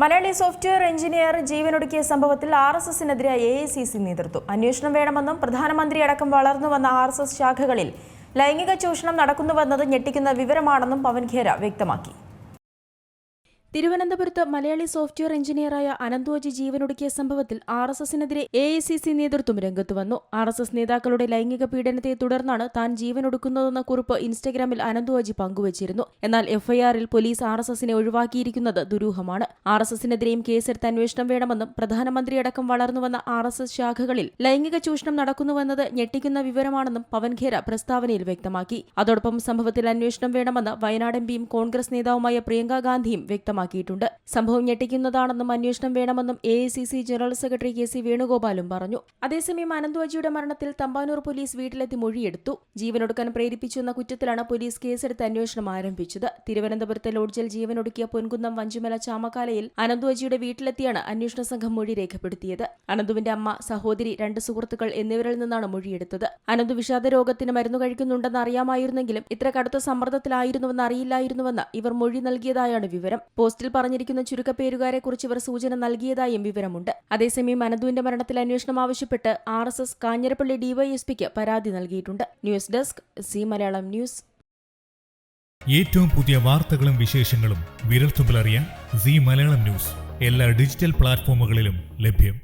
Malayali software engineer ജീവനൊടുക്കിയ സംഭവത്തിൽ R S എസിനെതിരെ എ ഐ സി സി നേതൃത്വം. അന്വേഷണം വേണമെന്നും പ്രധാനമന്ത്രി അടക്കം വളർന്നു വന്ന ആർ എസ് എസ് ശാഖകളിൽ ലൈംഗിക ചൂഷണം നടക്കുന്നുവെന്നത് ഞെട്ടിക്കുന്ന വിവരമാണെന്നും പവൻ ഖേര വ്യക്തമാക്കി. തിരുവനന്തപുരത്ത് മലയാളി സോഫ്റ്റ്വെയർ എഞ്ചിനീയറായ അനന്തോജി ജീവനൊടുക്കിയ സംഭവത്തിൽ ആർ എസ് എസിനെതിരെ എ ഐ സി സി നേതൃത്വം രംഗത്ത് വന്നു ആർ എസ് എസ് നേതാക്കളുടെ ലൈംഗിക പീഡനത്തെ തുടർന്നാണ് താൻ ജീവനൊടുക്കുന്നതെന്ന കുറിപ്പ് ഇൻസ്റ്റഗ്രാമിൽ അനന്തോജി പങ്കുവച്ചിരുന്നു. എന്നാൽ എഫ്ഐആറിൽ പോലീസ് ആർ എസ് എസിനെ ഒഴിവാക്കിയിരിക്കുന്നത് ദുരൂഹമാണ്. ആർ എസ് എസിനെതിരെയും കേസെടുത്ത് അന്വേഷണം വേണമെന്നും പ്രധാനമന്ത്രിയടക്കം വളർന്നുവന്ന ആർ എസ് എസ് ശാഖകളിൽ ലൈംഗിക ചൂഷണം നടക്കുന്നുവെന്നത് ഞെട്ടിക്കുന്ന വിവരമാണെന്നും പവൻ ഖേര പ്രസ്താവനയിൽ വ്യക്തമാക്കി. അതോടൊപ്പം സംഭവത്തിൽ അന്വേഷണം വേണമെന്ന് വയനാട് എംപിയും കോൺഗ്രസ് നേതാവുമായ പ്രിയങ്ക ഗാന്ധിയും വ്യക്തമാക്കിയിട്ടുണ്ട്. സംഭവം ഞെട്ടിക്കുന്നതാണെന്നും അന്വേഷണം വേണമെന്നും A I C C general secretary K C വേണുഗോപാലും പറഞ്ഞു. അതേസമയം അനന്തുവജിയുടെ മരണത്തിൽ തമ്പാനൂർ പോലീസ് വീട്ടിലെത്തി മൊഴിയെടുത്തു. ജീവനൊടുക്കാൻ പ്രേരിപ്പിച്ചുവെന്ന കുറ്റത്തിലാണ് പോലീസ് കേസെടുത്ത് അന്വേഷണം ആരംഭിച്ചത്. തിരുവനന്തപുരത്തെ ലോഡ്ജിൽ ജീവനൊടുക്കിയ പൊൻകുന്നം വഞ്ചുമല ചാമക്കാലയിൽ അനന്തുവജിയുടെ വീട്ടിലെത്തിയാണ് അന്വേഷണ സംഘം മൊഴി രേഖപ്പെടുത്തിയത്. അനന്തുവിന്റെ അമ്മ സഹോദരി രണ്ട് സുഹൃത്തുക്കൾ എന്നിവരിൽ നിന്നാണ് മൊഴിയെടുത്തത്. അനന്തു വിഷാദ രോഗത്തിന് മരുന്ന് കഴിക്കുന്നുണ്ടെന്ന് അറിയാമായിരുന്നെങ്കിലും ഇത്ര കടുത്ത സമ്മർദ്ദത്തിലായിരുന്നുവെന്ന് അറിയില്ലായിരുന്നുവെന്ന് ഇവർ മൊഴി നൽകിയതായാണ് വിവരം. പോസ്റ്റിൽ പറഞ്ഞിരിക്കുന്ന ചുരുക്കപ്പേരുകാരെ കുറിച്ച് ഇവർ സൂചന നൽകിയതായും വിവരമുണ്ട്. അതേസമയം അനന്തുവിന്റെ മരണത്തിൽ അന്വേഷണം ആവശ്യപ്പെട്ട് ആർ എസ് എസ് കാഞ്ഞിരപ്പള്ളി ഡിവൈഎസ്പിക്ക് പരാതി നൽകിയിട്ടുണ്ട്. News desk C Malayalam news. ഏറ്റവും പുതിയ വാർത്തകളും വിശേഷങ്ങളും വിരൽത്തുമ്പിലറിയാൻ സി മലയാളം ന്യൂസ്. എല്ലാ ഡിജിറ്റൽ പ്ലാറ്റ്ഫോമുകളിലും ലഭ്യം.